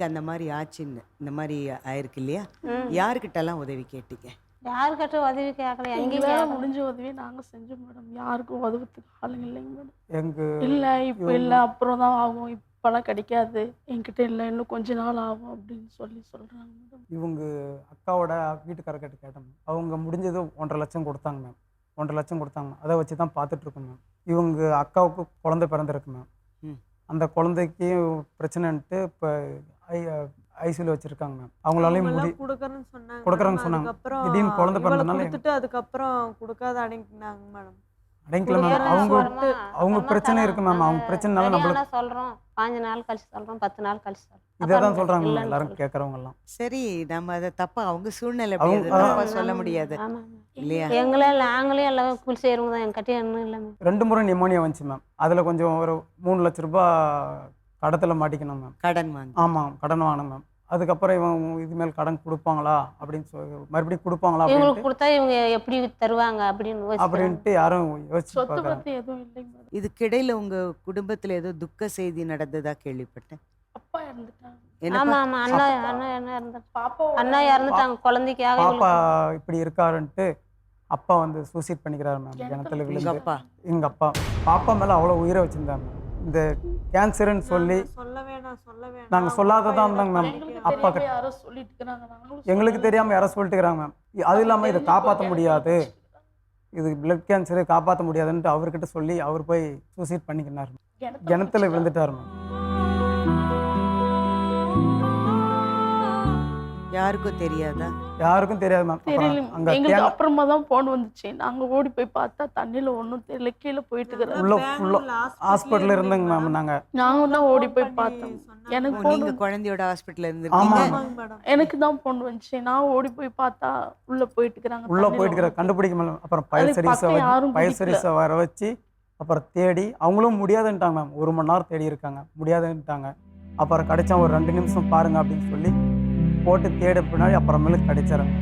உங்களுக்கு அந்த மாதிரி ஆச்சுன்னு இந்த மாதிரி ஆயிருக்கு இல்லையா? யாருக்கிட்டலாம் உதவி கேட்டீங்க? யாருக்கிட்ட உதவி கேட்கல எங்கேயும் எங்களால. முடிஞ்ச உதவியை நாங்க செஞ்சோம் மேடம் யாருக்கும் உதவுறதுக்கு ஆளுங்க இல்லைங்க மேடம் எங்க இல்ல இப்போ இல்ல அப்புறம் தான் ஆகும். இப்பெல்லாம் கிடைக்காது. என்கிட்ட இல்ல இன்னும் கொஞ்ச நாள் ஆகும் அப்படின்னு சொல்லி சொல்றாங்க மேடம் இவங்க அக்காவோட வீட்டுக்காரர்கிட்ட கேட்டேன் மேம் அவங்க முடிஞ்சது ஒன்றரை லட்சம் கொடுத்தாங்க மேம் ஒன்றரை லட்சம் கொடுத்தாங்க. அதை வச்சு தான் பார்த்துட்டு இருக்கோம் மேம் இவங்க அக்காவுக்கு குழந்தை பிறந்திருக்கு மேம் ம். அந்த குழந்தைக்கு பிரச்சனைன்ட்டு இப்போ ஐ ஐசியூவில் வச்சுருக்காங்க மேம் அவங்களாலையும் முடி கொடுக்கறேன்னு சொன்னாங்க கொடுக்கறேன்னு. சொன்னாங்க. திடீர்னு குழந்தை பிறந்தனால கொடுத்துட்டு அதுக்கப்புறம் கொடுக்காத அடங்கினாங்க மேடம் அடைக்கல மேம் அவங்க அவங்க பிரச்சனை. இருக்கு மேம் அவங்க பிரச்சனைனால நம்மளுக்கு சொல்றோம் பாஞ்சு நாள் கழிச்சு சொல்றோம் பத்து நாள் கழிச்சு சொல்றோம். இதை தான் அப்புறம் சொல்கிறாங்க மேம் இல்லைன்னு எல்லாரும் சொல்றோம். கேட்குறவங்க எல்லாம் சரி நம்ம அதை தப்பா அவங்க சூழ்நிலை தப்பா சொல்ல முடியாது. இல்லையா? எங்களே நாங்களே எல்லாம் கூலி செய்யறவங்க தான் என்கிட்ட ஒன்றும் இல்லை மேம். ரெண்டு முறை நிமோனியா வந்துச்சு மேம். அதில் கொஞ்சம் ஒரு மூணு லட்ச ரூபாய் கடத்தில் மாட்டிக்கணும் மேம். கடன் வாங்கி. ஆமாம் கடன் வாங்கினேன் மேம். அதுக்கப்புறம் இவன் இதுமேல் கடன் கொடுப்பாங்களா அப்படின்னு சொல்லி மறுபடியும் கொடுப்பாங்களா இவங்களுக்கு கொடுத்தா இவங்க எப்படி தருவாங்க அப்படின்னு. அப்படின்ட்டு யாரும் யோசிச்சு இதுக்கிடையில உங்க குடும்பத்துல ஏதோ துக்க செய்தி நடந்ததா கேள்விப்பட்டேன். அப்பா இறந்துட்டாங்க? ஆமா ஆமா. அண்ணா அண்ணா என்ன இறந்து பாப்பா அண்ணா இறந்துட்டாங்க. குழந்தைக்காக பாப்பா இப்படி இருக்காருன்ட்டு அப்பா வந்து சூசைட் பண்ணிக்கிறாரு மேம் கிணத்துல விழுந்து. அப்பா எங்கள் அப்பா. பாப்பா மேலே அவ்வளோ உயிரை வச்சுருந்தாங்க மேம் இந்த கேன்சருன்னு சொல்லி நாங்க சொல்ல வேணாம் சொல்ல வேணாம். நாங்க சொல்லாததான் இருந்தாங்க மேம். அப்பா யாரோ சொல்லிட்டு இருக்கிறாங்க நாங்களும் எங்களுக்கு. தெரியாமல் யாரோ சொல்லிட்டு இருக்கிறாங்க மேம் அது இல்லாமல் இதை காப்பாற்ற முடியாது. இது பிளட் கேன்சரு காப்பாற்ற முடியாதுன்ட்டு அவர்கிட்ட சொல்லி அவர் போய் சூசைட் பண்ணிக்கினார். கிணத்துல விழுந்துட்டார் மேம். யாருக்கும் தெரியாதா? யாருக்கும் தெரியாது மேம் தெரியல. அங்கே எங்களுக்கு அப்புறமா தான் போன் வந்துச்சு. நாங்க ஓடி போய் பார்த்தா தண்ணியில ஒண்ணும் தெரியல. கீழே போயிட்டு இருக்கிறாரு உள்ள hospital ஹாஸ்பிட்டலில் இருந்தீங்க மேம் நாங்கள் நாங்க. தான் ஓடி போய் பார்த்தோம். எனக்கு நீங்க வந்து- குழந்தையோட ஹாஸ்பிட்டல்ல ஆமா. மேடம் எனக்கு தான் போன் வந்துச்சு. நான் ஓடி போய் பார்த்தா உள்ள போயிட்டு இருக்கிறாங்க உள்ளே போயிட்டு ஒண்ணும் கண்டுபிடிக்க முடியல. அப்புறம் பயல் அதுக்கு சர்வீஸை பிடிக்கல. சர்வீஸை வர வச்சு அப்புறம் தேடி அவங்களும் முடியாதுன்ட்டாங்க மேம் ஒரு மணி நேரம் தேடி இருக்காங்க. முடியாதுன்ட்டாங்க. அப்புறம் கிடைச்சா ஒரு ரெண்டு நிமிஷம் பாருங்க அப்படின்னு சொல்லி போட்டு தேட பின்னாடி அப்புறமேலுக்கு கிடைச்சாருங்க